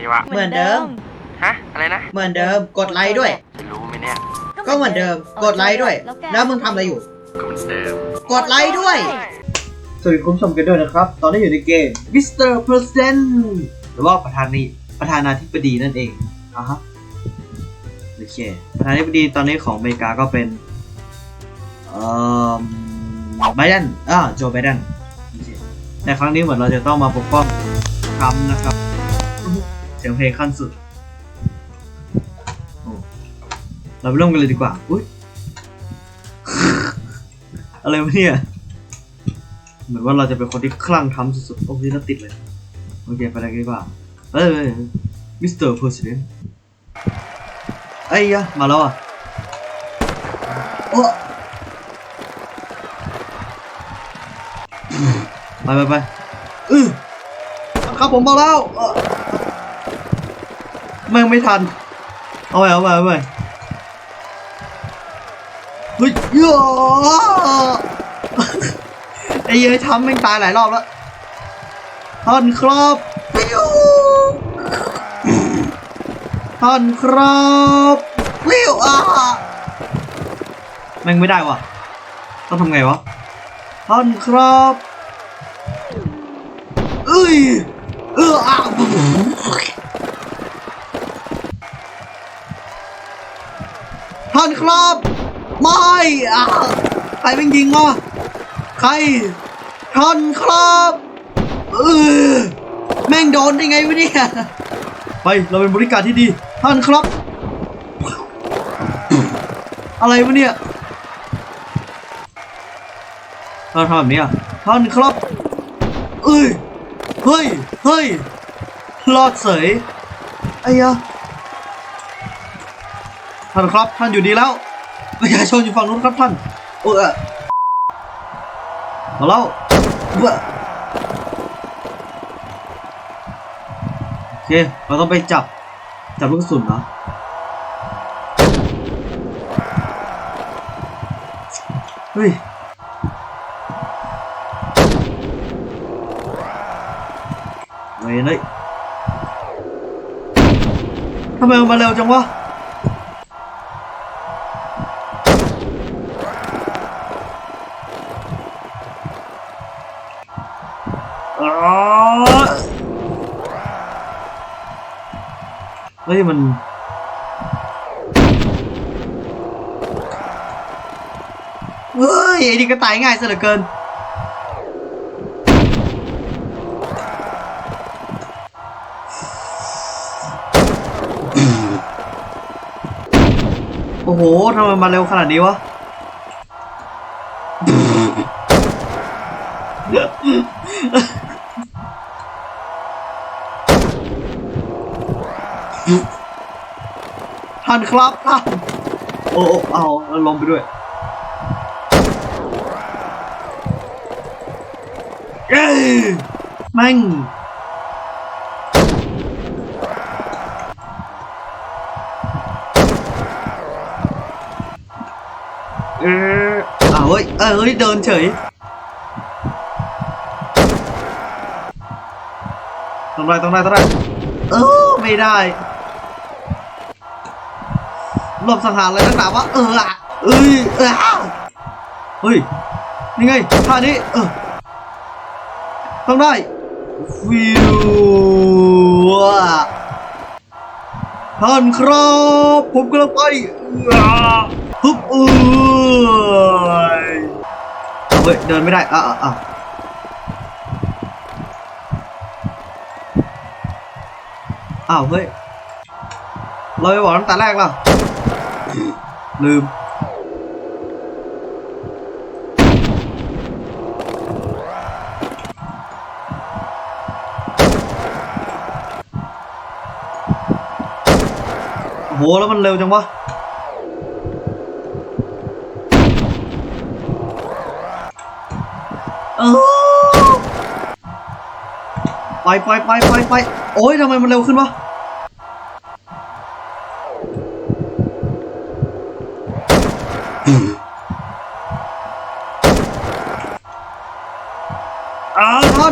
ไงวะ เหมือนเดิม ฮะ อะไรนะ เหมือนเดิม กดไลค์ด้วยรู้ไหมเนี่ย ก็เหมือนเดิม กดไลค์ด้วย แล้วมึงทำอะไรอยู่ ก็เหมือนเดิม กดไลค์ด้วย สวัสดีคุณผู้ชมกันด้วยนะครับ ตอนนี้อยู่ในเกม Mr. President หรือว่าประธานีประธานาธิบดีนั่นเองอะฮะ โอเค ประธานาธิบดีตอนนี้ของอเมริกาก็เป็น เอ่อไบเดนอ่าโจไบเดนโอเคแต่ครั้งนี้เหมือนเราจะต้องมาปกป้องทรัมป์นะครับเสียงเพลงขั้นสุด เราไปเริ่มกันเลยดีกว่า อุ้ย อะไรวะเนี่ย เหมือนว่าเราจะเป็นคนที่คลั่งทำสุดๆ โอ้ยน่าติดเลย โอเค ไปเลยดีกว่าเอ้ยมิสเตอร์เพอร์ซิเดนไอ้ยะมาแล้วอะโอ้ไปไปไปอือครับผมมาแล้วเอ่อ แม่งไม่ทัน เอาไปเอาไปเอาไปเฮ้ยเหี้ยไอ้เหี้ยทำแม่งตายหลายรอบแล้วท่านครับปิ้วท่านครับวิวอะแม่งไม่ได้วะต้องทำไงวะท่านครับเอ้ยเอออะ ท่านครับไม่อะใครแม่งยิงวะใครท่านครับเออแม่งโดนได้ไงวะเนี่ยไปเราเป็นบริการที่ดีท่านครับ อะไรวะเนี่ยเราทำแบบนี้อะท่านครับเอ้ยเฮ้ยเฮ้ยรอดเสยไอ้ยะ ท่านครับท่านอยู่ดีแล้วประชาชนอยู่ฝั่งนู้นครับท่านโอ้ยมาแล้วเบ้อโอเคเราต้องไปจับจับลูกกระสุนเหรอเฮ้ยเว้ยเลยทำไมมันมาเร็วจังวะ เฮ้ยมันเฮ้ยไอ้นี่ก็ตายง่ายซะเหลือเกิน โอ้โหทำไมมาเร็วขนาดนี้วะ ท่านครับท่านโอ้โอ้เอาล้วลงไปด้วยเอ้ยแม่งเอออ้าวเฮ้ยเออเฮ้ยเดินเฉยต้องได้ต้องได้ต้องได้เออไม่ได้ รวบสังหารอะไรนักหนาวะเอออะเอ้ยเออ้าเฮ้ยนี่ไงท่านี้เออต้องได้ฟิวท่านครับผมกำลังไปเออฮึบเอ้ยเอาเฮ้ยเดินไม่ได้อะอะอะอ้าวเฮ้ยเราไปบอกตั้งแต่แรกล่ะ ลืม โห แล้วมันเร็วจังวะไปไปไปไปไปโอ้ยทำไมมันเร็วขึ้นวะ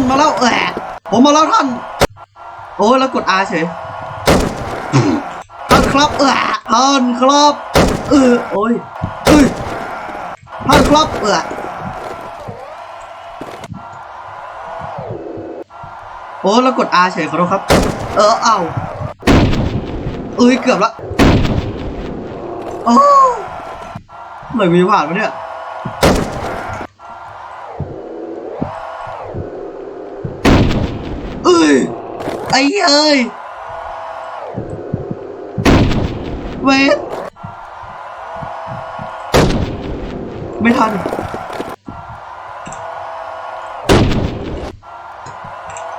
านมาแล้วแหละผมมาแล้วท่าน โอ้ยแล้วกด R เฉยท่านครับเออท่านครับเออโอ้ยเอ้ยท่านครับเออโอ้แล้วกด R เฉยขอโทษครับ เออเอาเอ้ยเกือบละโอ้เหมือนมีผ่านมาเนี่ย ไอ้เอ้ยเวทไม่ทัน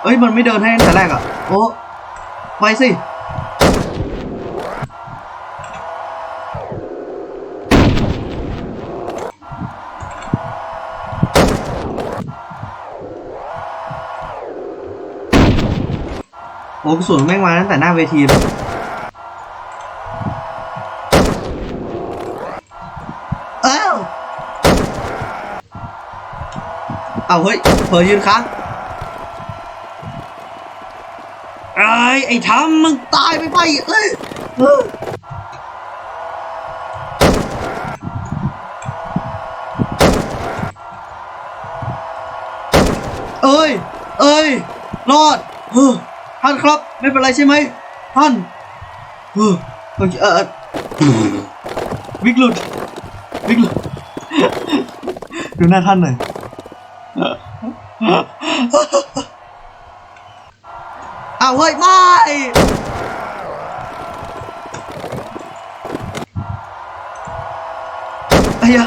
เอ้ยมันไม่เดินให้ตั้งแต่แรกอะโอ้ไปสิ กระสุนแม่งมาตั้งแต่หน้าเวทีเลยเอ้าเอาเฮ้ยเผลอยืนค้างไอ้ไอ้ทำมึงตายไปไปเอ้ยเอ้ย เอ้ย รอดเฮ้ ท่านครับ ไม่เป็นไรใช่ไหมท่านเฮ้ออเออวิกหลุดวิกหลุดดูหน้าท่านหน่อยอ้าวเฮ้ยไม่ไอ้ยะ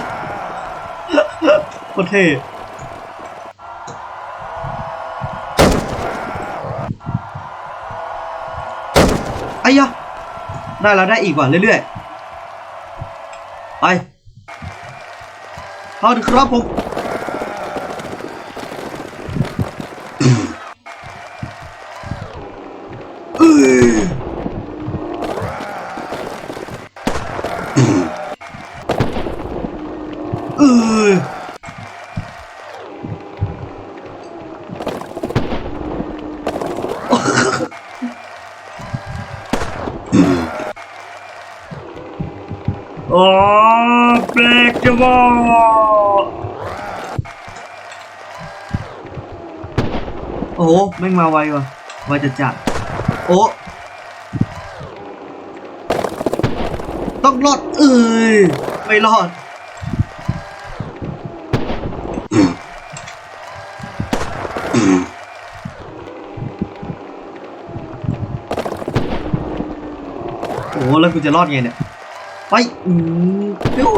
โคตรเท่ ไอ้ยะได้แล้วได้อีกว่ะเรื่อยๆ ไปเอาดิครับผมเออ อ้โหแม่งมาไวว่ะไวจะจัดโอ้ต้องรอดเอ้ยไม่รอดโอ้แล้วกูจะรอดไงเนี่ย ไป อืมโอ้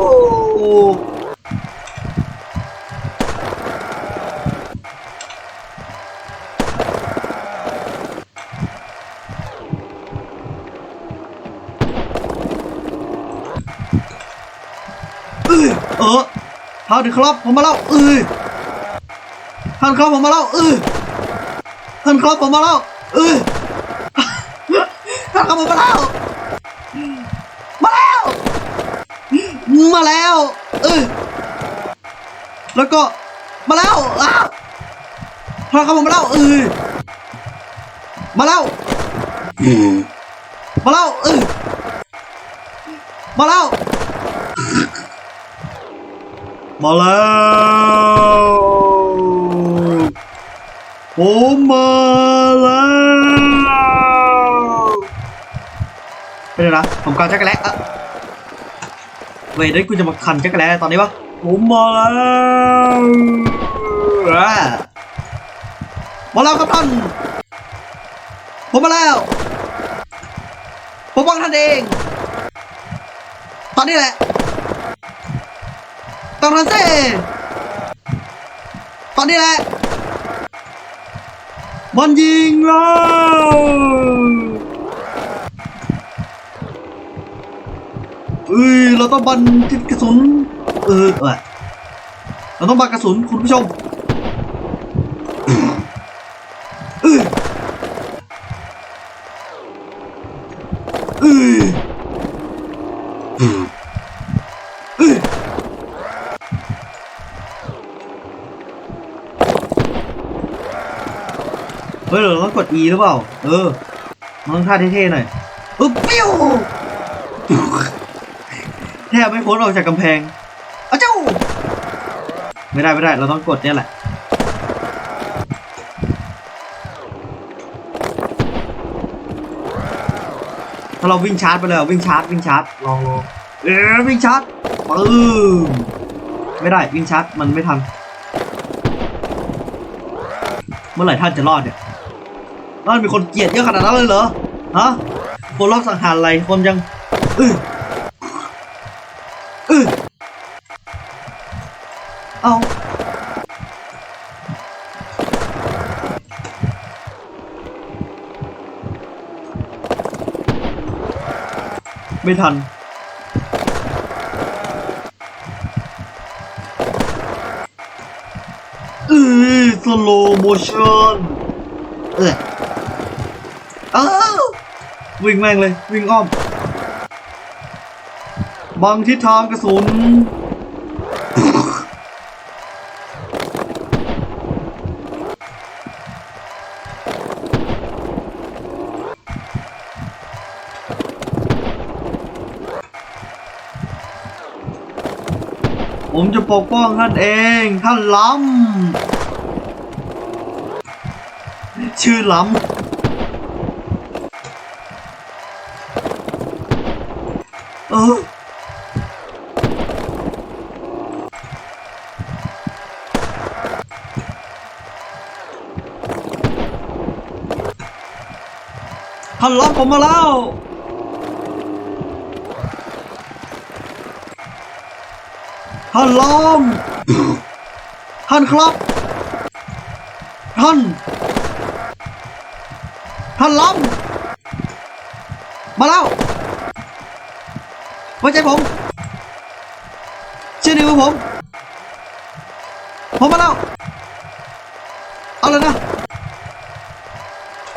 อเออท่านครับผมมาแล้วเออท่านครับผมมาแล้วเออท่านครับผมมาแล้วเออท่านครับผมมาแล้วมาแล้วมาแล้วเออแล้วก็มาแล้วอ้าวพาเข้ามาแล้วเออมาแล้วมาแล้วเออมาแล้ว มาแล้วผมมาแล้วเป็นไงนะผมการจักรแล้อะเว้ยเดี๋ยวกูจะมาคันจักรแล้ตอนนี้ปะผมมาแล้วมาแล้วครับท่านผมมาแล้วผมป้องท่านเอง ตอนนี้แหละ ต้องรันเซ่ตอนนี้แหละบันยิงแล้วเอ้ยเราต้องบันกระสุนเออเออเราต้องบันกระสุนคุณผู้ชม เฮ้ยเราต้องกด E หรือเปล่า เออมันต้องท่าเท่ๆหน่อยอึ๊บปิ้วแทบไม่พ้นออกจากกำแพงอ้าวเจ้า ไม่ได้ไม่ได้ เราต้องกดเนี่ยแหละถ้าเราวิ่งชาร์จไปเลยอะวิ่งชาร์จวิ่งชาร์จลองลองเออวิ่งชาร์จปึ้มไม่ได้วิ่งชาร์จมันไม่ทันเมื่อไหร่ท่านจะรอดเนี่ย นั่นมีคนเกลียดเยอะขนาดนั้นเลยเหรอ ฮะคนรอบสังหารอะไรคนยังอื้ออื้อเอาไม่ทันอือสโลโมชั่นเออ อ้าววิ่งแม่งเลย วิ่งอ้อม บังทิศทางกระสุน ผมจะปกป้องท่านเอง ท่านล้ำ ชื่อล้ำ ท่านล้ำผมมาแล้ว ท่านล้อม ท่านครับ ท่าน ท่านล้อม มาแล้วไว้ใจผม เชื่อในมือผม ผมมาแล้ว เอาเลยนะ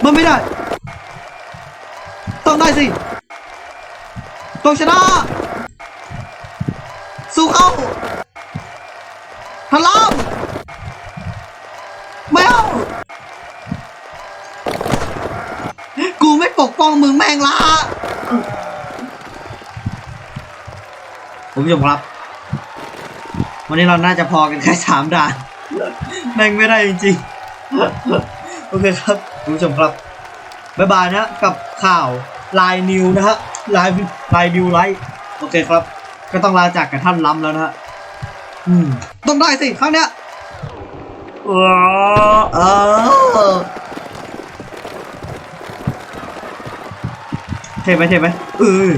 มันไม่ได้ องได้สิต้องชนะสู้เข้าพลังไม่เอากูไม่ปกป้องมึงแม่งละผมผู้ชมครับ วันนี้เราน่าจะพอกันแค่สามด่านแม่งไม่ได้จริงๆ โอเคครับ คุณผู้ชมครับ บ๊ายบายนะกับข่าว ลายนิวนะฮะลายลายนิวไลท์โอเคครับ ก็ต้องลาจากกับท่านล้ำแล้วนะฮะอืมต้องได้สิครั้งเนี้ยเออเออเท่ไหมเท่ไหมเออ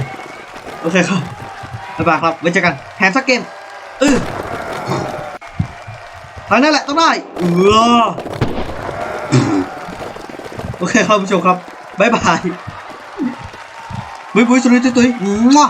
โอเคครับบ๊ายบายครับไว้เจอกันแฮมสักเกมเออครั้งนั้นแหละต้องได้เออโอเคครับผู้ชมครับบ๊ายบาย บุยบุยสุดเลยตุ้ยตุ้ยมั่ว